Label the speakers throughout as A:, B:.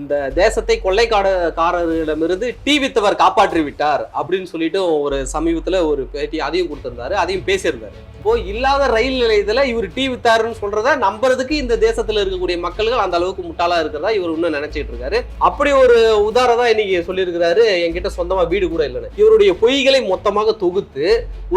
A: இந்த தேசத்தை கொள்ளைக்காரர்களிடமிருந்து டி வித்தவர் காப்பாற்றி விட்டார் அப்படின்னு சொல்லிட்டு ஒரு சமீபத்தில் ஒரு பேட்டி அதையும் கொடுத்துருந்தாரு அதையும் பேசியிருந்தாரு. இப்போ இல்லாத ரயில் நிலையத்தில் இவர் டி வித்தாருன்னு சொல்றத நம்புறதுக்கு இந்த தேசத்தில் இருக்கக்கூடிய மக்கள்கள் அந்த அளவுக்கு முட்டாளா இருக்கிறதா இவர் இன்னும் நினைச்சிட்டு இருக்காரு. அப்படி ஒரு உதாரணம் இன்னைக்கு சொல்லியிருக்கிறாரு என்கிட்ட சொந்தமா வீடு கூட இல்லைன்னு. இவருடைய பொய்களை மொத்தமாக தொகுத்து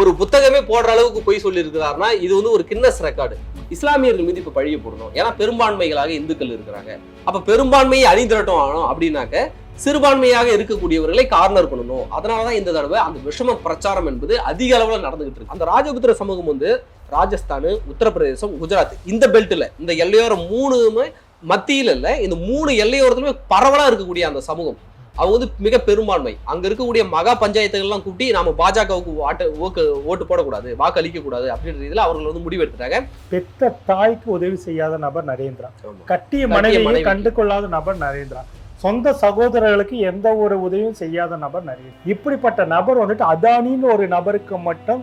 A: ஒரு புத்தகமே போடுற அளவுக்கு பொய் சொல்லியிருக்கிறாருன்னா இது வந்து ஒரு கின்னஸ் ரெக்கார்டு. இஸ்லாமியர்கள் மீது இப்ப பழிய போடணும். ஏன்னா பெரும்பான்மைகளாக இந்துக்கள் இருக்கிறாங்க. அப்ப பெரும்பான்மையை அணிதிரட்டும் ஆகணும் அப்படின்னாக்க சிறுபான்மையாக இருக்கக்கூடியவர்களை கார்னர் பண்ணணும். அதனாலதான் இந்த தடவை அந்த விஷம பிரச்சாரம் என்பது அதிக அளவுல நடந்துகிட்டு இருக்கு. அந்த ராஜபுத்திர சமூகம் வந்து ராஜஸ்தான் உத்தரப்பிரதேசம் குஜராத் இந்த பெல்ட்ல இந்த எல்லையோரம் மூணுமே மத்தியில் இல்லை இந்த மூணு எல்லையோரத்துலயுமே பரவலாக இருக்கக்கூடிய அந்த சமூகம். அவங்க வந்து மிக பெரும்பான்மை. அங்க இருக்கக்கூடிய மகா பஞ்சாயத்துகள்லாம் கூட்டி நாம பாஜகவுக்கு வாட்டு ஓட்டு ஓட்டு போடக்கூடாது வாக்கு அளிக்க கூடாது அப்படின்ற இதுல அவர்கள் வந்து முடிவெடுத்துட்டாங்க.
B: பெத்த தாய்க்கு உதவி செய்யாத நபர் நரேந்திரா கட்டிய மனைவியை
A: மனைவி.
B: கண்டு கொள்ளாத நபர் நரேந்திரா சொந்த சகோதரர்களுக்கு எந்த ஒரு உதவியும் செய்யாத நபர் நரேந்திரா இப்படிப்பட்ட நபர் வந்துட்டு அதானின்னு ஒரு நபருக்கு மட்டும்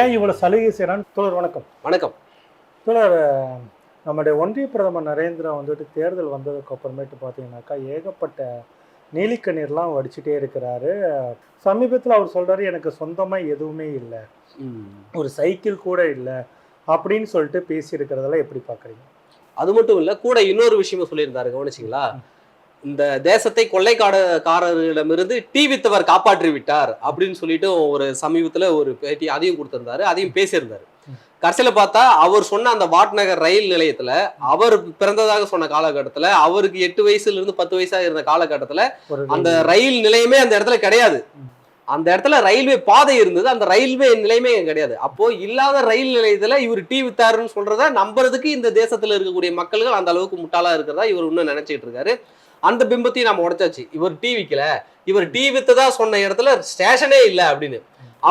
B: ஏன் இவ்வளவு சலுகை செய்யறான்னு தோழர் வணக்கம்.
A: வணக்கம்.
B: தோழர் நம்முடைய ஒன்றிய பிரதமர் நரேந்திரா வந்துட்டு தேர்தல் வந்ததுக்கு அப்புறமேட்டு பார்த்தீங்கன்னாக்கா ஏகப்பட்ட நீலிக்கண்ணீர்லாம் வடிச்சிட்டே இருக்கிறாரு. சமீபத்தில் அவர் சொல்றாரு எனக்கு சொந்தமா எதுவுமே இல்லை. ஒரு சைக்கிள் கூட இல்லை. அப்படின்னு சொல்லிட்டு பேசியிருக்கிறதெல்லாம் எப்படி பார்க்குறீங்க?
A: அது மட்டும் இல்ல கூட இன்னொரு விஷயமும் சொல்லியிருந்தாரு கவனிச்சிங்களா? இந்த தேசத்தை கொள்ளைக்காரர்களிடமிருந்து டீ வித்தவர் காப்பாற்றி விட்டார் அப்படின்னு சொல்லிட்டு ஒரு சமீபத்துல ஒரு பேட்டி அதையும் கொடுத்திருந்தாரு அதையும் பேசியிருந்தாரு. கடைசியில பார்த்தா அவர் சொன்ன அந்த வாட்நகர் ரயில் நிலையத்துல அவர் பிறந்ததாக சொன்ன காலகட்டத்துல அவருக்கு எட்டு வயசுல இருந்து பத்து வயசா இருந்த காலகட்டத்துல அந்த ரயில் நிலையமே அந்த இடத்துல கிடையாது. அந்த இடத்துல ரயில்வே பாதை இருந்தது அந்த ரயில்வே நிலையமே கிடையாது. அப்போ இல்லாத ரயில் நிலையத்துல இவர் டீ வித்தாருன்னு சொல்றத நம்புறதுக்கு இந்த தேசத்துல இருக்கக்கூடிய மக்கள்கள் அந்த அளவுக்கு முட்டாளா இருக்கிறதா இவர் இன்னும் நினைச்சிட்டு இருக்காரு. அந்த பிம்பத்தையும் நம்ம உடைச்சாச்சு. இவர் டீ விக்கல. இவர் டீ வித்ததா சொன்ன இடத்துல ஸ்டேஷனே இல்ல அப்படின்னு.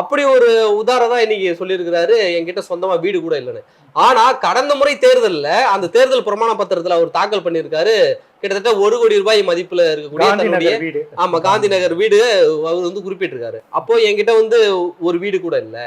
A: அப்படி ஒரு உதாரணம் இன்னைக்கு சொல்லியிருக்கிறாரு. என்கிட்ட சொந்தமா வீடு கூட இல்லைன்னு. ஆனா கடந்த முறை தேர்தல்ல அந்த தேர்தல் பிரமாண பத்திரத்துல அவர் தாக்கல் பண்ணியிருக்காரு. கிட்டத்தட்ட ஒரு கோடி ரூபாய் மதிப்புல இருக்கக்கூடிய தன்னுடைய ஆமா காந்தி நகர் வீடு அவர் வந்து குறிப்பிட்டிருக்காரு. அப்போ என்கிட்ட வந்து ஒரு வீடு கூட இல்ல.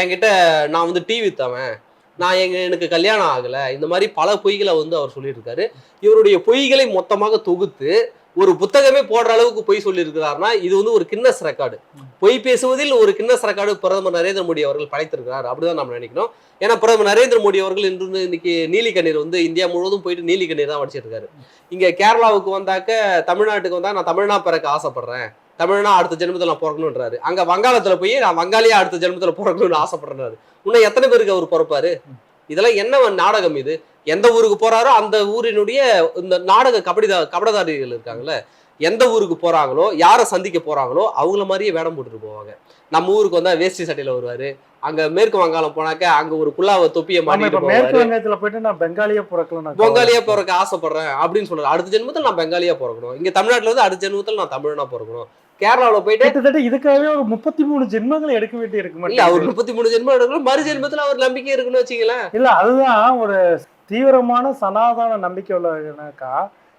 A: என்கிட்ட நான் வந்து டிவி வித்தவன் நான் எங்க எனக்கு கல்யாணம் ஆகல. இந்த மாதிரி பல பொய்களை வந்து அவர் சொல்லியிருக்காரு. இவருடைய பொய்களை மொத்தமாக தொகுத்து ஒரு புத்தகமே போடுற அளவுக்கு பொய் சொல்லியிருக்கிறாருன்னா இது வந்து ஒரு கின்னஸ் ரெக்கார்டு. பொய் பேசுவதில் ஒரு கின்னஸ் ரெக்கார்டு பிரதமர் நரேந்திர மோடி அவர்கள் படைத்திருக்கிறார் அப்படிதான் நம்ம நினைக்கணும் ஏன்னா பிரதமர் நரேந்திர மோடி அவர்கள் இன்று இன்னைக்கு நீலி கண்ணீர் வந்து இந்தியா முழுவதும் போயிட்டு நீலி கண்ணீர் தான் வடிச்சிட்டு இங்க கேரளாவுக்கு வந்தாக்க தமிழ்நாட்டுக்கு வந்தா நான் தமிழ்னா பிறக்க ஆசைப்படுறேன். தமிழ்னா அடுத்த ஜென்மத்தில் நான் பிறக்கணுன்றாரு அங்க வங்காளத்துல போய் நான் வங்காளியா அடுத்த ஜென்மத்தில் பிறக்கணும்னு ஆசைப்படுறாரு. இன்னும் எத்தனை பேருக்கு அவர் பிறப்பாரு? இதெல்லாம் என்ன நாடகம் இது? எந்த ஊருக்கு போறாரோ அந்த ஊரினுடைய இந்த நாடக கபடிதா கபடதாரிகள் இருக்காங்கல்ல எந்த ஊருக்கு போறாங்களோ யாரை சந்திக்க போறாங்களோ அவங்கள மாதிரியே வேடம் போட்டுட்டு போவாங்க. நம்ம ஊருக்கு வந்தா வேஷ்டி சட்டையில வருவாரு அங்க மேற்கு வங்காளம் போனாக்க அங்க ஒரு குல்லாவை தொப்பிய மாட்டிட்டு
B: மேற்கு வங்கத்துல போயிட்டு நான் பெங்காலியா பிறக்கலாம்
A: பொங்காலியா பிறக்க ஆசைப்படுறேன் அப்படின்னு சொல்றாரு. அடுத்த ஜென்மத்தில் நான் பெங்காலியா பிறக்கணும். இங்க தமிழ்நாட்டுல வந்து அடுத்த ஜென்மத்தில் நான் தமிழனா பிறக்கணும். கேரளாவுல போயிட்டு
B: கிட்டத்தட்ட இதுக்காகவே ஒரு முப்பத்தி மூணு ஜென்மங்கள் எடுக்க வேண்டி இருக்கு
A: இல்ல அவர். முப்பத்தி மூணு ஜென்மம் எடுக்கணும். மறு ஜென்மத்துல அவர் நம்பிக்கை இருக்குன்னு வச்சுங்களேன்
B: இல்ல அதுதான் ஒரு தீவிரமான சனாதன நம்பிக்கை உள்ளவனாக்கா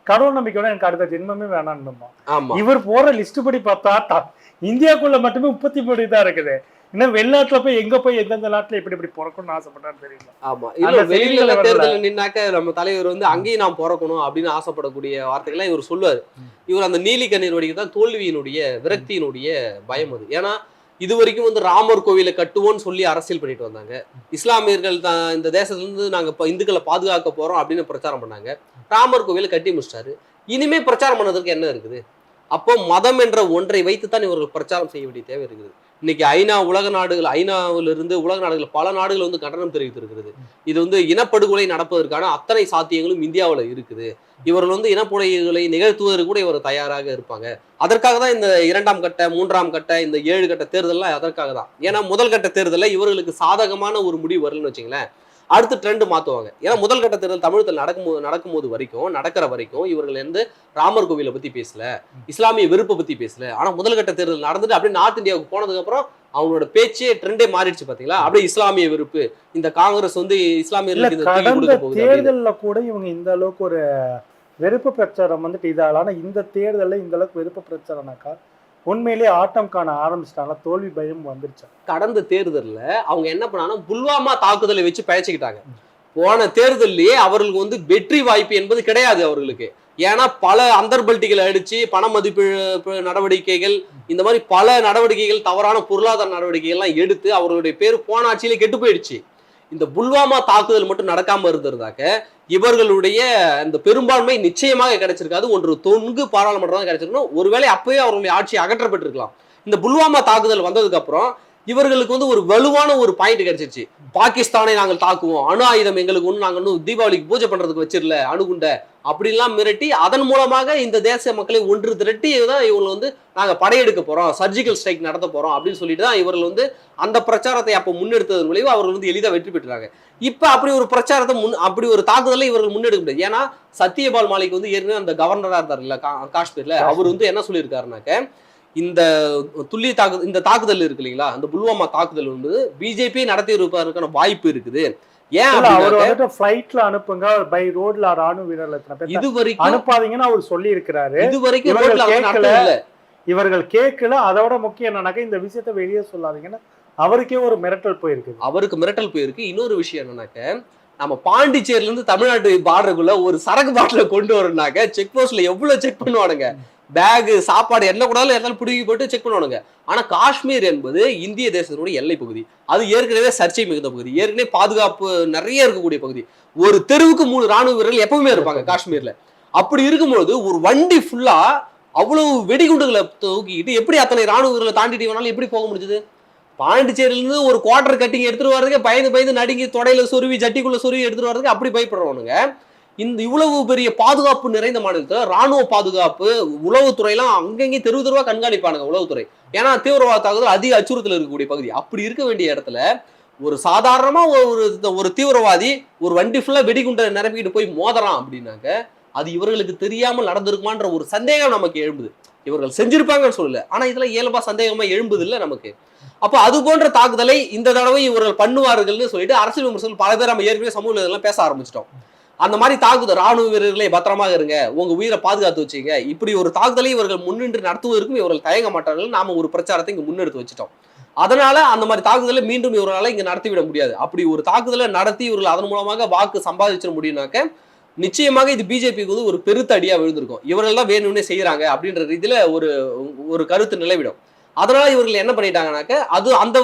B: கடவுள் நம்பிக்கையோட எனக்கு அடுத்த ஜென்மமே
A: ஆமா.
B: இவர் போற லிஸ்ட் படி பார்த்தா இந்தியாக்குள்ள மட்டுமே முப்பத்தி மூணு தான் இருக்குது. இன்னும் வெளிநாட்டுல போய் எங்க போய் எந்தெந்த நாட்டுல இப்படி இப்படி பிறக்கணும்னு ஆசைப்பட்டான்னு தெரியல.
A: ஆமா. இல்ல
B: வரல.
A: தேர்தல் நின்னாக்க நம்ம தலைவர் வந்து அங்கேயும் நாம் பிறக்கணும் அப்படின்னு ஆசைப்படக்கூடிய வார்த்தைகள்லாம் இவர் சொல்லுவாரு. இவர் அந்த நீலி கண்ணீர் வடிக்க தான் தோல்வியினுடைய விரக்தியினுடைய பயம் அது. ஏன்னா இது வரைக்கும் வந்து ராமர் கோவிலை கட்டுவோம்னு சொல்லி அரசியல் பண்ணிட்டு வந்தாங்க. இஸ்லாமியர்கள் தான் இந்த தேசத்துல இருந்து நாங்க இப்ப இந்துக்களை பாதுகாக்க போறோம் அப்படின்னு பிரச்சாரம் பண்ணாங்க. ராமர் கோவிலை கட்டி முடிச்சிட்டாரு. இனிமே பிரச்சாரம் பண்ணதுக்கு என்ன இருக்குது? அப்போ மதம் என்ற ஒன்றை வைத்துத்தான் இவர்கள் பிரச்சாரம் செய்ய வேண்டிய தேவை இருக்குது இன்னைக்கு ஐநா உலக நாடுகள் ஐநாவிலிருந்து இருந்து உலக நாடுகள் பல நாடுகள் வந்து கண்டனம் தெரிவித்திருக்கிறது. இது வந்து இனப்படுகொலை நடப்பதற்கான அத்தனை சாத்தியங்களும் இந்தியாவில் இருக்குது. இவர்கள் வந்து இனப்படுகொலை நிகழ்த்துவதற்கு கூட இவர் தயாராக இருப்பாங்க. அதற்காக தான் இந்த இரண்டாம் கட்ட மூன்றாம் கட்ட இந்த ஏழு கட்ட தேர்தல்லாம் அதற்காக தான். ஏன்னா முதல் கட்ட தேர்தலில் இவர்களுக்கு சாதகமான ஒரு முடிவு வரலன்னு வச்சுங்களேன். அடுத்து ட்ரெண்ட் மாற்றுவாங்க ஏன்னா முதல் கட்ட தேர்தல் தமிழகத்தில் நடக்கும்போது நடக்கும்போது வரைக்கும் நடக்கிற வரைக்கும் இவர்கள் வந்து ராமர் கோவிலை பத்தி பேசல இஸ்லாமிய வெறுப்பை பத்தி பேசல. ஆனா முதல் கட்ட தேர்தல் நடந்துட்டு அப்படியே நார்த் இந்தியாவுக்கு போனதுக்கு அப்புறம் அவங்களோட பேச்சே ட்ரெண்டே மாறிடுச்சு பாத்தீங்களா? அப்படியே இஸ்லாமிய வெறுப்பு இந்த காங்கிரஸ் வந்து இஸ்லாமியர்களுக்கு.
B: தேர்தல்ல கூட இவங்க இந்த அளவுக்கு ஒரு வெறுப்பு பிரச்சாரம் வந்துட்டு இதால ஆனா இந்த தேர்தல்ல இந்த அளவுக்கு வெறுப்பு பிரச்சாரம்னாக்கா உண்மையிலேயே ஆட்டம் காண ஆரம்பிச்சிட்டாங்க. தோல்வி பயம் வந்துருச்சு.
A: கடந்த தேர்தலில் அவங்க என்ன பண்ணாங்கன்னா புல்வாமா தாக்குதலை வச்சு பழச்சிக்கிட்டாங்க போன தேர்தல்லையே அவர்களுக்கு வந்து வெற்றி வாய்ப்பு என்பது கிடையாது அவர்களுக்கு. ஏன்னா பல அந்தர்பல்ட்டிகளை அடிச்சு பண மதிப்பு நடவடிக்கைகள் இந்த மாதிரி பல நடவடிக்கைகள் தவறான பொருளாதார நடவடிக்கைகள்லாம் எடுத்து அவர்களுடைய பேர் போன ஆட்சியிலே கெட்டு போயிடுச்சு. இந்த புல்வாமா தாக்குதல் மட்டும் நடக்காம இருந்திருந்தாக்க இவர்களுடைய இந்த பெரும்பான்மை நிச்சயமாக கிடைச்சிருக்காது. ஒன்று தொங்கு பாராளுமன்றம் தான் கிடைச்சிருக்கணும். ஒருவேளை அப்பயே அவர்களுடைய ஆட்சி அகற்றப்பட்டிருக்கலாம். இந்த புல்வாமா தாக்குதல் வந்ததுக்கு அப்புறம் இவர்களுக்கு வந்து ஒரு வலுவான ஒரு பாயிண்ட் கிடைச்சிருச்சு. பாகிஸ்தானை நாங்கள் தாக்குவோம். அணு ஆயுதம் எங்களுக்கு ஒன்று நாங்கள் இன்னும் தீபாவளிக்கு பூஜை பண்றதுக்கு வச்சிரல அணுகுண்ட. அப்படிலாம் மிரட்டி அதன் மூலமாக இந்த தேச மக்களை ஒன்று திரட்டி தான் இவங்க வந்து நாங்க படையெடுக்க போறோம். சர்ஜிக்கல் ஸ்ட்ரைக் நடத்த போறோம் அப்படின்னு சொல்லிட்டு தான் இவர்கள் வந்து அந்த பிரச்சாரத்தை அப்போ முன்னெடுத்ததன் விளைவு அவர்கள் வந்து எளிதாக வெற்றி பெற்றாங்க. இப்ப அப்படி ஒரு பிரச்சாரத்தை முன் அப்படி ஒரு தாக்குதலை இவர்கள் முன்னெடுக்க முடியாது. ஏன்னா சத்யபால் மாலிக் வந்து ஏற்கனவே அந்த கவர்னரா இருந்தார்ல கா- காஷ்மீர்ல அவர் வந்து என்ன சொல்லியிருக்காருனாக்க இந்த துல்லிய தாக்கு இந்த தாக்குதல் இருக்கு இல்லைங்களா? அந்த புல்வாமா தாக்குதல் வந்து பிஜேபி நடத்தி இருப்பதற்கான வாய்ப்பு இருக்குது. ஏன்
B: அவர் வந்துட்டு ஃபிளைட்ல அனுப்புங்க பை ரோட்ல ராணுவ வீரர்கள் எத்தனை பேர்
A: இது வரைக்கும்
B: அனுப்பாதீங்கன்னு அவர் சொல்லி இருக்கிறாரு
A: இது வரைக்கும்
B: இவர்கள்
A: ரோட்ல
B: கேட்கல. இவர்கள் அதோட முக்கியம் என்னன்னாக்கா இந்த விஷயத்த வெளியே சொல்லாதீங்கன்னா அவருக்கே ஒரு மிரட்டல் போயிருக்குது
A: அவருக்கு மிரட்டல் போயிருக்கு. இன்னொரு விஷயம் என்னன்னாக்க நம்ம பாண்டிச்சேரியில இருந்து தமிழ்நாட்டு பார்டருக்குள்ள ஒரு சரக்கு பாட்டில கொண்டு வரணும்னாக்க செக் போஸ்ட்ல எவ்வளவு செக் பண்ணுவானுங்க? பேகு சாப்பாடு என்ன கூடாலும் இருந்தாலும் பிடுங்கி போட்டு செக் பண்ணுவானுங்க. ஆனால் காஷ்மீர் என்பது இந்திய தேசத்தினுடைய எல்லை பகுதி. அது ஏற்கனவே சர்ச்சை மிகுந்த பகுதி. ஏற்கனவே பாதுகாப்பு நிறைய இருக்கக்கூடிய பகுதி. ஒரு தெருவுக்கு மூணு ராணுவ வீரர்கள் எப்பவுமே இருப்பாங்க காஷ்மீர்ல. அப்படி இருக்கும்போது ஒரு வண்டி ஃபுல்லா அவ்வளவு வெடிகுண்டுகளை தூக்கிட்டு எப்படி அத்தனை ராணுவ வீரர்களை தாண்டிட்டு வேணாலும் எப்படி போக முடிஞ்சது? பாண்டிச்சேரியிலிருந்து ஒரு குவார்டர் கட்டிங் எடுத்துட்டு வர்றதுக்கு பயந்து பயந்து நடுங்கி தொடையில சொருவி ஜட்டிக்குள்ள சொருவி எடுத்துட்டு வர்றதுக்கு அப்படி பயப்படுறவனுங்க. இந்த இவ்வளவு பெரிய பாதுகாப்பு நிறைந்த மாநிலத்தில் ராணுவ பாதுகாப்பு உளவுத்துறையெல்லாம் அங்கங்கே தெருவு தெருவா கண்காணிப்பானுங்க உளவுத்துறை. ஏன்னா தீவிரவாத தாக்குதல் அதிக அச்சுறுத்தல் இருக்கக்கூடிய பகுதி. அப்படி இருக்க வேண்டிய இடத்துல ஒரு சாதாரணமா ஒரு ஒரு தீவிரவாதி ஒரு வண்டி ஃபுல்லா வெடிகுண்டை நிரப்பிக்கிட்டு போய் மோதறான் அப்படின்னாக்க அது இவர்களுக்கு தெரியாமல் நடந்திருக்குமான்ற ஒரு சந்தேகம் நமக்கு எழும்புது. இவர்கள் செஞ்சிருப்பாங்கன்னு சொல்லல. ஆனா இதெல்லாம் இயல்பா சந்தேகமா எழும்புது இல்லை நமக்கு. அப்போ அது போன்ற தாக்குதலை இந்த தடவை இவர்கள் பண்ணுவார்கள்னு சொல்லிட்டு அரசியல் விமர்சனம் பல பேர் நம்ம ஏற்கனவே சமூக இதெல்லாம் பேச ஆரம்பிச்சிட்டோம். அந்த மாதிரி தாக்குதல் ராணுவ வீரர்களே பத்திரமாக இருங்க. உங்க உயிரை பாதுகாத்து வச்சுங்க. இப்படி ஒரு தாக்குதலை இவர்கள் முன்னின்று நடத்துவதற்கும் இவர்கள் தயங்க மாட்டார்கள். நாம ஒரு பிரச்சாரத்தை இங்க முன்னெடுத்து வச்சுட்டோம். அதனால அந்த மாதிரி தாக்குதலை மீண்டும் இவர்களால இங்க நடத்திவிட முடியாது. அப்படி ஒரு தாக்குதலை நடத்தி இவர்கள் அதன் மூலமாக வாக்கு சம்பாதிச்சிட முடியும்னாக்க நிச்சயமாக இது பிஜேபிக்கு வந்து ஒரு பெருத்தடியா விழுந்திருக்கும். இவர்கள் தான் வேணும்னே செய்யறாங்க அப்படின்ற ரீதியில ஒரு ஒரு கருத்து நிலவிடும். அதனால இவர்கள் என்ன பண்ணிட்டாங்கனாக்க அது அந்த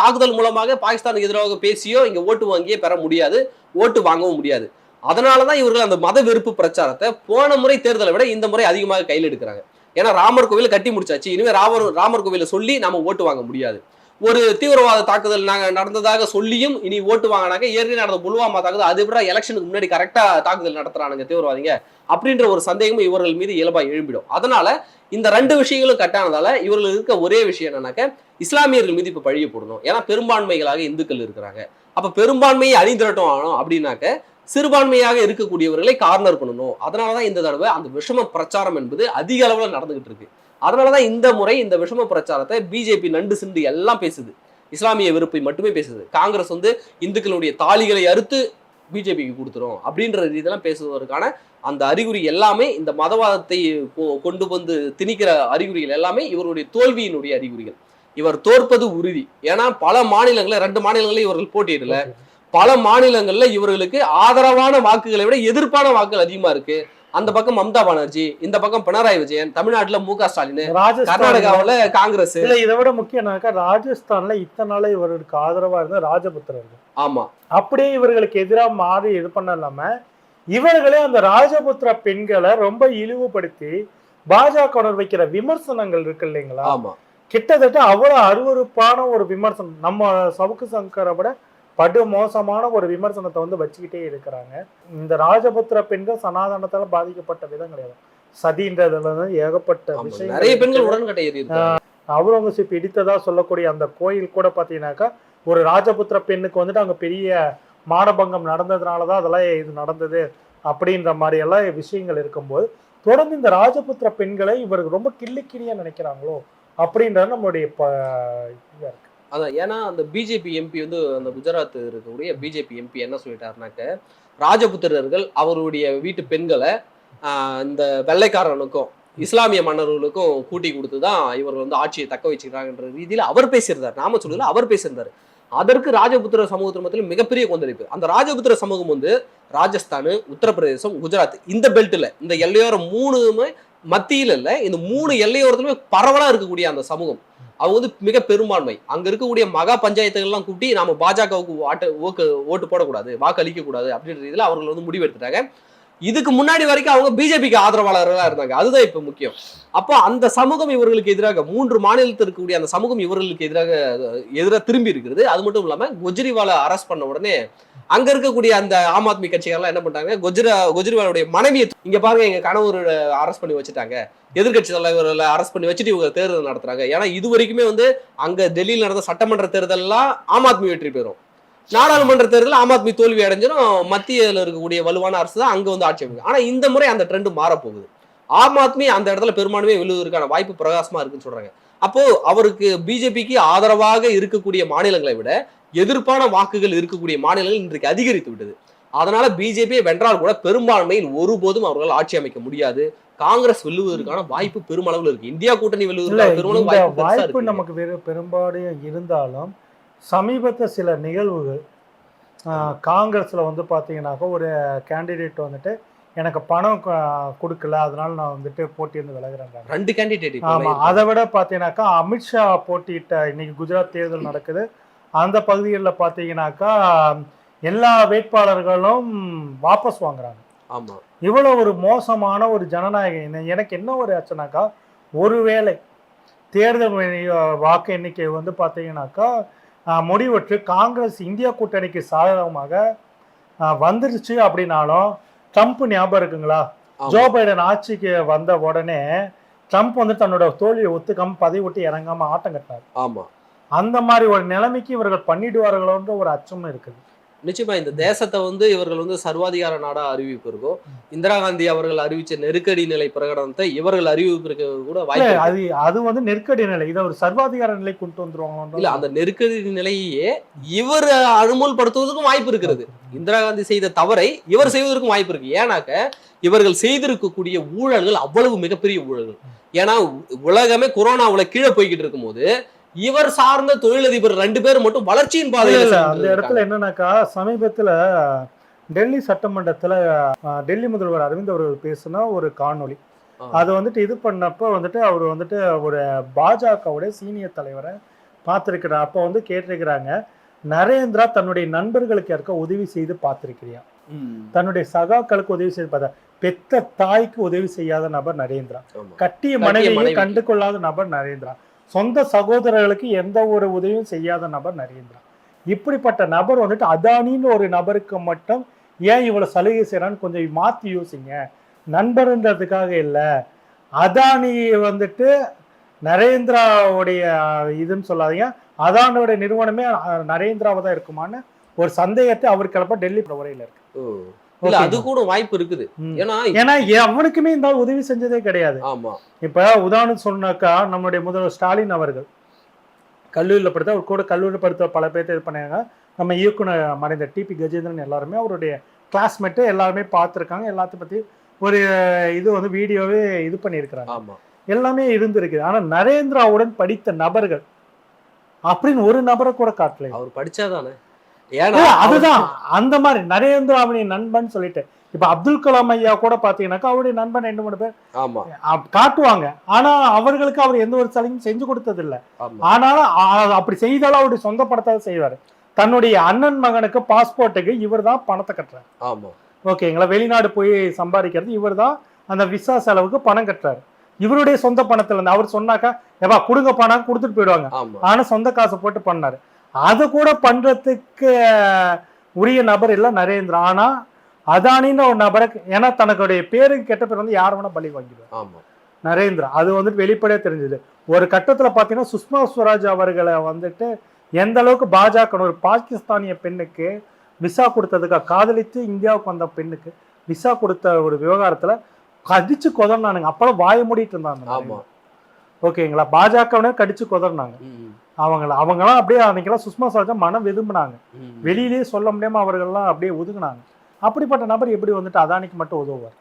A: தாக்குதல் மூலமாக பாகிஸ்தானுக்கு எதிராக பேசியோ இங்க ஓட்டு வாங்கியே பெற முடியாது. ஓட்டு வாங்கவும் முடியாது. அதனாலதான் இவர்கள் அந்த மத வெறுப்பு பிரச்சாரத்தை போன முறை தேர்தலை விட இந்த முறை அதிகமாக கையில் எடுக்கிறாங்க. ஏன்னா ராமர் கோவிலை கட்டி முடிச்சாச்சு. இனிமேல் ராமர் ராமர் கோவிலை சொல்லி நம்ம ஓட்டு வாங்க முடியாது. ஒரு தீவிரவாத தாக்குதல் நாங்கள் நடந்ததாக சொல்லியும் இனி ஓட்டு வாங்கினாங்க ஏற்கனவே நடந்த புல்வாமா தாக்குதல் அது விட எலெக்ஷனுக்கு முன்னாடி கரெக்டாக தாக்குதல் நடத்துறானுங்க தீவிரவாதிங்க அப்படின்ற ஒரு சந்தேகமும் இவர்கள் மீது இயல்பாக எழும்பிடும். அதனால இந்த ரெண்டு விஷயங்களும் கட்டானதால இவர்கள் இருக்க ஒரே விஷயம் என்னன்னாக்க இஸ்லாமியர்கள் மீது இப்போ பழிய போடணும். ஏன்னா பெரும்பான்மைகளாக இந்துக்கள் இருக்கிறாங்க. அப்போ பெரும்பான்மையை அணிதிரட்டும் ஆகணும் அப்படின்னாக்க சிறுபான்மையாக இருக்கக்கூடியவர்களை கார்னர் பண்ணணும். அதனால தான் இந்த தடவை அந்த விஷம பிரச்சாரம் என்பது அதிக அளவில் நடந்துகிட்டு இருக்கு. அதனாலதான் இந்த முறை இந்த விஷம பிரச்சாரத்தை பிஜேபி நண்டு சிண்டு எல்லாம் பேசுது. இஸ்லாமிய வெறுப்பை மட்டுமே பேசுது. காங்கிரஸ் வந்து இந்துக்களுடைய தாலிகளை அறுத்து பிஜேபிக்கு கொடுத்துரும் அப்படின்ற ரீதியெல்லாம் பேசுவதற்கான அந்த அறிகுறி எல்லாமே இந்த மதவாதத்தை கொ- கொண்டு வந்து திணிக்கிற அறிகுறிகள் எல்லாமே இவருடைய தோல்வியினுடைய அறிகுறிகள். இவர் தோற்பது உறுதி. ஏன்னா பல மாநிலங்களில் ரெண்டு மாநிலங்களில் இவர்கள் போட்டியிடல. பல மாநிலங்கள்ல இவர்களுக்கு ஆதரவான வாக்குகளை விட எதிர்ப்பான வாக்குகள் அதிகமா இருக்கு. அந்த பக்கம் மம்தா பானர்ஜி இந்த பக்கம் பினராயி விஜயன் தமிழ்நாட்டுல மு க ஸ்டாலின் கர்நாடகாவுல காங்கிரஸ்.
B: இல்ல இதை விட முக்கியம் என்னக்கா ராஜஸ்தான்ல இத்தனை நாளா இவருக்கு ஆதரவா இருந்த ராஜபுத்திரர்கள்.
A: ஆமா.
B: அப்படியே இவர்களுக்கு எதிராக மாறி இது பண்ண இல்லாம இவர்களே அந்த ராஜபுத்திர பெண்களை ரொம்ப இழிவுபடுத்தி பாஜக வைக்கிற விமர்சனங்கள் இருக்கு இல்லைங்களா?
A: ஆமா.
B: கிட்டத்தட்ட அவ்வளவு அருவருப்பான ஒரு விமர்சனம். நம்ம சவுக்கு சங்கரை விட படு மோசமான ஒரு விமர்சனத்தை வந்து வச்சுக்கிட்டே இருக்கிறாங்க இந்த ராஜபுத்திர பெண்கள் சனாதனத்தால பாதிக்கப்பட்ட விதம் கிடையாது சதின்றதுல ஏகப்பட்ட. விஷயங்கள்
A: நிறைய பெண்கள்
B: இருக்குது.
A: உடன்கட்டை
B: அவுரங்கசீப் இடித்ததா சொல்லக்கூடிய அந்த கோயில் கூட பாத்தீங்கன்னாக்கா ஒரு ராஜபுத்திர பெண்ணுக்கு வந்துட்டு அங்க பெரிய மானபங்கம் நடந்ததுனாலதான் அதெல்லாம் இது நடந்தது அப்படின்ற மாதிரி எல்லாம் விஷயங்கள் இருக்கும்போது தொடர்ந்து இந்த ராஜபுத்திர பெண்களை இவருக்கு ரொம்ப கிள்ளிக்கிளியா நினைக்கிறாங்களோ அப்படின்றது நம்மளுடைய ப- இதா இருக்கு
A: அதான் ஏன்னா அந்த பிஜேபி எம்பி வந்து அந்த குஜராத் இருக்கக்கூடிய பிஜேபி எம்பி என்ன சொல்லிட்டாருனாக்க ராஜபுத்திரர்கள் அவருடைய வீட்டு பெண்களை இந்த வெள்ளைக்காரனுக்கும் இஸ்லாமிய மன்னர்களுக்கும் கூட்டி கொடுத்து தான் இவர் வந்து ஆட்சியை தக்க வச்சுக்கிறாங்கன்ற ரீதியில் அவர் பேசியிருந்தார். நாம சொல்லல அவர் பேசியிருந்தார். அதற்கு ராஜபுத்திர சமூகத்தின் மத்தியில் மிகப்பெரிய கொந்தளிப்பு. அந்த ராஜபுத்திர சமூகம் வந்து ராஜஸ்தான் உத்தரப்பிரதேசம் குஜராத் இந்த பெல்ட்டில் இந்த எல்லையோரம் மூணுமே மத்தியில் இல்லை இந்த மூணு எல்லையோரத்துலையுமே பரவலாக இருக்கக்கூடிய அந்த சமூகம். அவங்க வந்து மிக பெரும்பான்மை. அங்க இருக்கக்கூடிய மகா பஞ்சாயத்துகள்லாம் கூட்டி நாம பாஜகவுக்கு வாட்டு ஓக்கு ஓட்டு போடக்கூடாது வாக்கு கூடாது அப்படின்ற இதில் அவர்கள் வந்து முடிவு எடுத்துட்டாங்க இதுக்கு முன்னாடி வரைக்கும் அவங்க பிஜேபிக்கு ஆதரவாளர்களாக இருந்தாங்க. அதுதான் இப்போ முக்கியம். அப்போ அந்த சமூகம் இவர்களுக்கு எதிராக மூன்று மாநிலத்தில் இருக்கக்கூடிய அந்த சமூகம் இவர்களுக்கு எதிராக எதிராக திரும்பி இருக்கிறது. அது மட்டும் இல்லாமல் குஜ்ரிவாலை அரெஸ்ட் பண்ண உடனே அங்க இருக்கக்கூடிய அந்த ஆம் ஆத்மி கட்சிகள்லாம் என்ன பண்றாங்க குஜரா குஜ்ரிவாலுடைய மனைவியை இங்க பாருங்க எங்க கணவர் அரெஸ்ட் பண்ணி வச்சுட்டாங்க. எதிர்க்கட்சி தலைவர்களை அரெஸ்ட் பண்ணி வச்சுட்டு இவங்க தேர்தல் நடத்துறாங்க. ஏன்னா இது வரைக்குமே வந்து அங்க டெல்லியில் நடந்த சட்டமன்ற தேர்தலெல்லாம் ஆம் ஆத்மி வெற்றி பெறும். நாடாளுமன்ற தேர்தலில் ஆம் ஆத்மி தோல்வி அடைஞ்சிடும் மத்தியில் இருக்கக்கூடிய வலுவான அரசு தான் அங்கே வந்து ஆட்சி அமைக்கும். ஆனால் இந்த முறை அந்த ட்ரெண்டு மாறப்போகுது. ஆம் ஆத்மி அந்த இடத்துல பெரும்பான்மையை விழுவதற்கான வாய்ப்பு பிரகாசமாக இருக்குன்னு சொல்கிறாங்க அப்போ அவருக்கு பிஜேபிக்கு ஆதரவாக இருக்கக்கூடிய மாநிலங்களை விட எதிர்ப்பான வாக்குகள் இருக்கக்கூடிய மாநிலங்கள் இன்றைக்கு அதிகரித்து விட்டது. அதனால பிஜேபியை வென்றால் கூட பெரும்பான்மையில் ஒருபோதும் அவர்கள் ஆட்சி அமைக்க முடியாது. காங்கிரஸ் வெல்லுவதற்கான வாய்ப்பு பெருமளவில் இருக்கு. இந்தியா கூட்டணி வெல்லுவதற்கான வாய்ப்பு.
B: நமக்கு வெறு பெரும்பாலும் இருந்தாலும் சமீபத்தில் சில நிகழ்வுகள் ஆஹ், காங்கிரஸ்ல வந்து பார்த்தீங்கன்னாக்கா ஒரு கேண்டிடேட் வந்துட்டு எனக்கு பணம் கொடுக்கல அதனால நான் வந்துட்டு போட்டியிருந்து விலகுறேன்
A: ரெண்டு கேண்டிடேட்
B: ஆமா அதை விட பார்த்தீங்கன்னாக்கா அமித்ஷா போட்டியிட்ட இன்னைக்கு குஜராத் தேர்தல் நடக்குது. அந்த பகுதிகளில் பார்த்தீங்கன்னாக்கா எல்லா வேட்பாளர்களும் வாபஸ் வாங்குறாங்க.
A: ஆமா.
B: இவ்வளோ ஒரு மோசமான ஒரு ஜனநாயகம் என்ன- எனக்கு என்ன ஒரு ஆச்சுனாக்கா ஒருவேளை தேர்தல் வாக்கு எண்ணிக்கை வந்து பார்த்தீங்கன்னாக்கா முடிவற்று காங்கிரஸ் இந்தியா கூட்டணிக்கு சாதகமாக வந்துருச்சு அப்படின்னாலும் ட்ரம்ப் ஞாபகம் இருக்குங்களா. ஜோ பைடன் ஆட்சிக்கு வந்த உடனே ட்ரம்ப் வந்து தன்னோட தோல்வியை ஒத்துக்காம பதவி விட்டு இறங்காம ஆட்டம் கட்டினார்.
A: ஆமா.
B: அந்த மாதிரி ஒரு நிலைமைக்கு இவர்கள் பண்ணிடுவார்களோன்ற ஒரு அச்சமும் இருக்குது.
A: நிச்சயமா இந்த தேசத்தை வந்து இவர்கள் வந்து சர்வாதிகார நாடா அறிவிப்பிருக்கும் இந்திரா காந்தி அவர்கள் அறிவிச்ச நெருக்கடி நிலை பிரகடனத்தை இவர்கள் அறிவிப்பிற்கு கூட வாய்ப்பு.
B: அது அது வந்து நெருக்கடி நிலை. இதை ஒரு சர்வாதிகார நிலை கொண்டு வந்துருவாங்களோ
A: இல்ல அந்த நெருக்கடி நிலையே இவர் அனுமல்படுத்துவதற்கும் வாய்ப்பு இருக்கிறது இந்திரா காந்தி செய்த தவறை இவர் செய்வதற்கும் வாய்ப்பு இருக்கு ஏன்னாக்க இவர்கள் செய்திருக்கக்கூடிய ஊழல்கள் அவ்வளவு மிகப்பெரிய ஊழல்கள். ஏன்னா உலகமே கொரோனாவுல கீழே போய்கிட்டு இருக்கும்போது இவர் சார்ந்த தொழிலதிபர் ரெண்டு பேரும் மட்டும் வளர்ச்சியின் பாதையில
B: அந்த. இடத்துல என்னன்னாக்கா சமீபத்துல டெல்லி சட்டமன்றத்துல டெல்லி முதல்வர் அரவிந்த் அவர்கள் பேசின ஒரு காணொளி
A: ஆ.
B: அது வந்துட்டு இது பண்ணப்ப வந்துட்டு அவர் வந்துட்டு ஒரு பாஜகவுடைய சீனியர் தலைவரை பார்த்திருக்கிறார் அப்போ வந்து கேட்டிருக்கிறாங்க நரேந்திரா தன்னுடைய நண்பர்களுக்கு யாருக்கா உதவி செய்து பார்த்திருக்கிறியா தன்னுடைய சகாக்களுக்கு உதவி செய்து பார்த்தா பெத்த தாய்க்கு உதவி செய்யாத நபர் நரேந்திரா. கட்டிய மனைவியை. கண்டு கொள்ளாத நபர் நரேந்திரா சொந்த சகோதரர்களுக்கு எந்த ஒரு உதவியும் செய்யாத நபர் நரேந்திரா இப்படிப்பட்ட நபர் வந்துட்டு அதானின்னு ஒரு நபருக்கு மட்டும் ஏன் இவ்வளோ சலுகை செய்கிறான்னு கொஞ்சம் மாற்றி யோசிங்க. நண்பர்ன்றதுக்காக இல்லை. அதானி வந்துட்டு நரேந்திராவுடைய இதுன்னு சொல்லாதீங்க. அதானியோட நிறுவனமே நரேந்திராவை தான் இருக்குமான்னு ஒரு சந்தேகத்தை அவர் கிளப்ப டெல்லி உரையில இருக்கு.
A: ஓ. இல்ல. அது கூட வாய்ப்பு இருக்குது. ஏன்னா
B: ஏன்னா அவனுக்குமே இந்த உதவி செஞ்சதே கிடையாது.
A: ஆமா.
B: இப்ப உதாரணம் சொன்னாக்கா நம்முடைய முதல்வர் ஸ்டாலின் அவர்கள் கல்லூரியில் படித்த அவர் கூட கல்லூரியில் படித்த பல பேர்த்த இது பண்ணாங்க நம்ம இயக்குனர் மறைந்த டிபி கஜேந்திரன் எல்லாருமே அவருடைய கிளாஸ்மேட்டு எல்லாருமே பார்த்துருக்காங்க. எல்லாத்தையும் பற்றி ஒரு இது வந்து வீடியோவே இது பண்ணியிருக்கிறாங்க.
A: ஆமா.
B: எல்லாமே இருந்திருக்கு ஆனா நரேந்திராவுடன் படித்த நபர்கள் அப்படின்னு ஒரு நபரை கூட காட்டல
A: அவர் படிச்சாதானே?
B: இல்ல,
A: ஏன்னா
B: அதுதான். அந்த மாதிரி நரேந்திராவுடைய நண்பன் சொல்லிட்டு. இப்ப அப்துல் கலாம் ஐயா கூட பாத்தீங்கன்னாக்கா அவருடைய நண்பன் ரெண்டு மூணு பேர்
A: ஆமா.
B: காட்டுவாங்க. ஆனா அவர்களுக்கு அவர் எந்த ஒரு சலுகையும் செஞ்சு கொடுத்தது இல்ல ஆனாலும் அப்படி செய்தாலும் அவருடைய சொந்த பணத்தை தான் செய்வாரு. தன்னுடைய அண்ணன் மகனுக்கு பாஸ்போர்ட்டுக்கு இவர் தான் பணத்தை கட்டுறாரு.
A: ஆமா.
B: ஓகேங்களா வெளிநாடு போய் சம்பாதிக்கிறது இவர் தான் அந்த விசா செலவுக்கு பணம் கட்டுறாரு. இவருடைய சொந்த பணத்துல இருந்து அவர் சொன்னாக்கா ஏப்பா கொடுங்க பணம் கொடுத்துட்டு போயிடுவாங்க. ஆனா சொந்த காசை போட்டு பண்ணாரு. அது கூட பண்றதுக்கு உரிய நபர் இல்ல நரேந்திரா ஆனா அதானின்னு ஒரு நபருக்கு ஏன்னா தனக்குடைய பேருக்கு கெட்ட பேர் வந்து யார் வேணா பலி வாங்கிடுவார்.
A: ஆமா.
B: நரேந்திரா அது வந்துட்டு வெளிப்படையா தெரிஞ்சது. ஒரு கட்டத்துல பாத்தீங்கன்னா சுஷ்மா ஸ்வராஜ் அவர்களை வந்துட்டு எந்த அளவுக்கு பாஜக ஒரு பாகிஸ்தானிய பெண்ணுக்கு விசா கொடுத்ததுக்காக காதலித்து இந்தியாவுக்கு வந்த பெண்ணுக்கு விசா கொடுத்த ஒரு விவகாரத்துல கடிச்சு கொதர்னானுங்க அப்பெல்லாம் வாய மூடிட்டு இருந்தாங்க.
A: ஆமா.
B: ஓகேங்களா? பாஜகவினர் கடிச்சு கொதர்னாங்க
A: ம்,
B: அவங்கள அவங்கெல்லாம் அப்படியே அன்னைக்கெல்லாம் சுஷ்மா ஸ்வராஜா மனம் வெதும்புனாங்க.
A: ம்.
B: வெளியிலேயே சொல்ல முடியாம அவர்கள்லாம் அப்படியே ஒதுங்குனாங்க அப்படிப்பட்ட நபர் எப்படி வந்துட்டு அதானிக்கு மட்டும் உதவுவார்?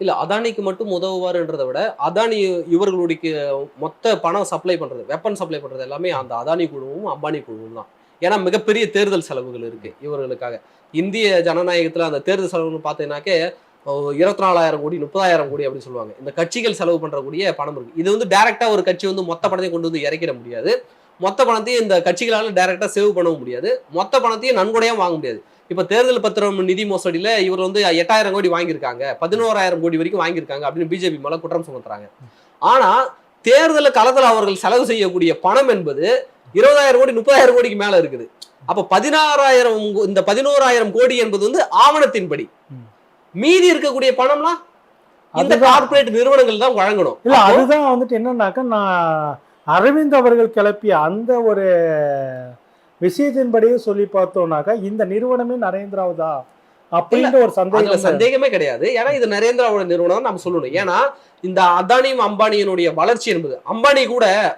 A: இல்ல அதானிக்கு மட்டும் உதவுவாருன்றதை விட அதானி இவர்களுடைய மொத்த பணம் சப்ளை பண்றது வெப்பன் சப்ளை பண்றது எல்லாமே அந்த அதானி குழுவும் அம்பானி குழுவும் தான். ஏன்னா மிகப்பெரிய தேர்தல் செலவுகள் இருக்கு இவர்களுக்காக. இந்திய ஜனநாயகத்துல அந்த தேர்தல் செலவுன்னு பார்த்தீங்கன்னாக்கே இருபத்தி நாலாயிரம் கோடி முப்பதாயிரம் கோடி அப்படின்னு சொல்லுவாங்க. இந்த கட்சிகள் செலவு பண்றக்கூடிய பணம் இருக்கு. இது வந்து டைரக்டா ஒரு கட்சி வந்து மொத்த பணத்தையும் கொண்டு வந்து இறக்கிட முடியாது. மொத்த பணத்தையும் இந்த கட்சிகளால டைரக்டா சேவ் பண்ணவும் முடியாது. மொத்த பணத்தையும் நன்கொடையா வாங்க முடியாது. இப்ப தேர்தல் பத்திரம் நிதி மோசடியில இவர் வந்து எட்டாயிரம் கோடி வாங்கியிருக்காங்க பதினோராயிரம் கோடி வரைக்கும் வாங்கியிருக்காங்க அப்படின்னு பிஜேபி மேல குற்றம் சுமத்துறாங்க. ஆனா தேர்தல் களத்துல அவர்கள் செலவு செய்யக்கூடிய பணம் என்பது இருபதாயிரம் கோடி முப்பதாயிரம் கோடிக்கு மேல இருக்குது. அப்ப பதினாறாயிரம் இந்த பதினோராயிரம் கோடி என்பது வந்து ஆவணத்தின்படி. மீதி இருக்கக்கூடிய பணம்லாம் இந்த
B: அதுதான்.
A: கார்ப்பரேட் நிறுவனங்கள் தான் வழங்கணும்.
B: இல்ல அதுதான் வந்துட்டு என்னன்னாக்கா நான் அரவிந்த் அவர்கள் கிளப்பிய அந்த ஒரு விஷயத்தின்படியே சொல்லி பார்த்தோம்னாக்கா இந்த நிறுவனமே நரேந்திராவுதா அப்படின்ற ஒரு சந்தேகம்
A: சந்தேகமே கிடையாது. ஏன்னா இது நரேந்திராவோட நிறுவனம் நம்ம சொல்லணும். ஏன்னா இந்த அதானியும் அம்பானியினுடைய வளர்ச்சி என்பது அம்பானி கூட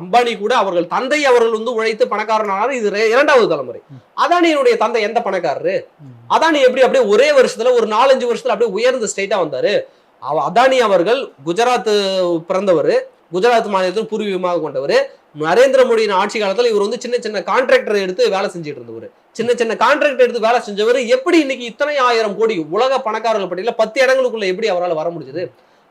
A: அம்பானி கூட அவர்கள் தந்தை அவர்கள் வந்து உழைத்து பணக்காரனானாலும் இது இரண்டாவது தலைமுறை. அதானியினுடைய தந்தை எந்த பணக்காரரு. அதானி எப்படி அப்படியே ஒரே வருஷத்துல ஒரு நாலஞ்சு வருஷத்துல அப்படியே உயர்ந்த ஸ்டேட்டா வந்தாரு. அவ- அதானி அவர்கள் குஜராத் பிறந்தவர். குஜராத் மாநிலத்தில் பூர்வீகமாக கொண்டவர். நரேந்திர மோடியின் ஆட்சி காலத்தில் இவர் வந்து சின்ன சின்ன கான்ட்ராக்டர் எடுத்து வேலை செஞ்சுட்டு இருந்தவர். சின்ன சின்ன கான்ட்ராக்ட் எடுத்து வேலை செஞ்சவர் எப்படி இன்னைக்கு இத்தனை ஆயிரம் கோடி உலக பணக்காரர்கள் பட்டியல பத்து இடங்களுக்குள்ள எப்படி அவரால் வர முடிஞ்சது?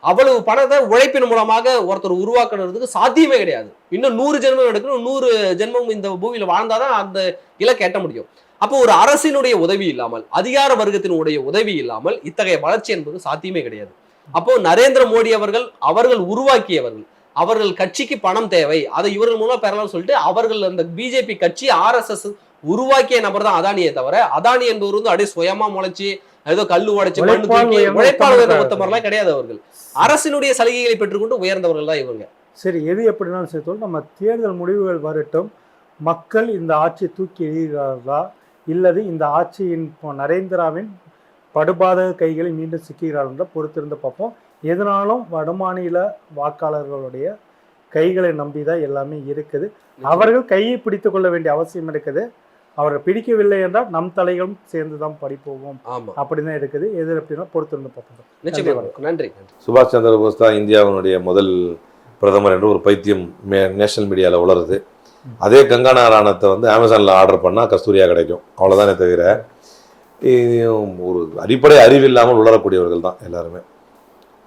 A: அவ்வளவு பணத்தை உழைப்பின் மூலமாக ஒருத்தர் உருவாக்குறதுக்கு சாத்தியமே கிடையாது. இன்னும் நூறு ஜென்மம் எடுக்கணும் நூறு ஜென்மம் இந்த பூமியில் வாழ்ந்தாதான் அந்த இலக்கை எட்ட முடியும். அப்போ ஒரு அரசினுடைய உதவி இல்லாமல் அதிகார வர்க்கத்தினுடைய உதவி இல்லாமல் இத்தகைய வளர்ச்சி என்பது சாத்தியமே கிடையாது. அப்போ நரேந்திர மோடி அவர்கள் அவர்கள் உருவாக்கியவர்கள் அவர்கள் கட்சிக்கு பணம் தேவை. அதை இவர்கள் மூலம் பெறலாம் சொல்லிட்டு அவர்கள் அந்த பிஜேபி கட்சி ஆர்எஸ்எஸ் உருவாக்கிய நபர் தான் அதானியே தவிர அதானி என்பவர் வந்து அப்படியே சுயமா முளைச்சு ஏதோ கல்லு உடைச்சு மண்ணு தூக்கி
B: உயர்ந்த உத்தமர்கள்.
A: உத்தமர்லாம் கிடையாது அவர்கள். அரசினுடைய சலுகைகளை பெற்றுக்கொண்டு உயர்ந்தவர்கள் தான் இவங்க.
B: சரி எது எப்படினாலும் சேர்த்தோம் நம்ம தேர்தல் முடிவுகள் வரட்டும். மக்கள் இந்த ஆட்சியை தூக்கி எறிகிறார்களா? இல்லது இந்த ஆட்சியின் நரேந்திராவின் படுபாதக கைகளில் மீண்டும் சிக்கிறார்கள் பொறுத்திருந்து பார்ப்போம். எதனாலும் வடமாநில வாக்காளர்களுடைய கைகளை நம்பி தான் எல்லாமே இருக்குது. அவர்கள் கையை பிடித்து கொள்ள வேண்டிய அவசியம் இருக்குது. அவரை பிடிக்கவில்லை என்றால் நம் தலைகளும் சேர்ந்து தான் படிப்போம் அப்படிதான் இருக்குது. எது எப்படின்னா பொறுத்திருந்து பார்ப்போம்.
A: நிச்சயமா
B: நன்றி,
C: சுபாஷ் சந்திர போஸ் தான் இந்தியாவினுடைய முதல் பிரதமர் என்று ஒரு பைத்தியம் மே- நேஷனல் மீடியாவில் உளருது. அதே கங்கா நாராயணத்தை வந்து அமேசானில் ஆர்டர் பண்ணால் கஸ்தூரியா கிடைக்கும். அவ்வளோதானே தவிர இது ஒரு அடிப்படை அறிவு இல்லாமல் உளரக்கூடியவர்கள் தான் எல்லாருமே.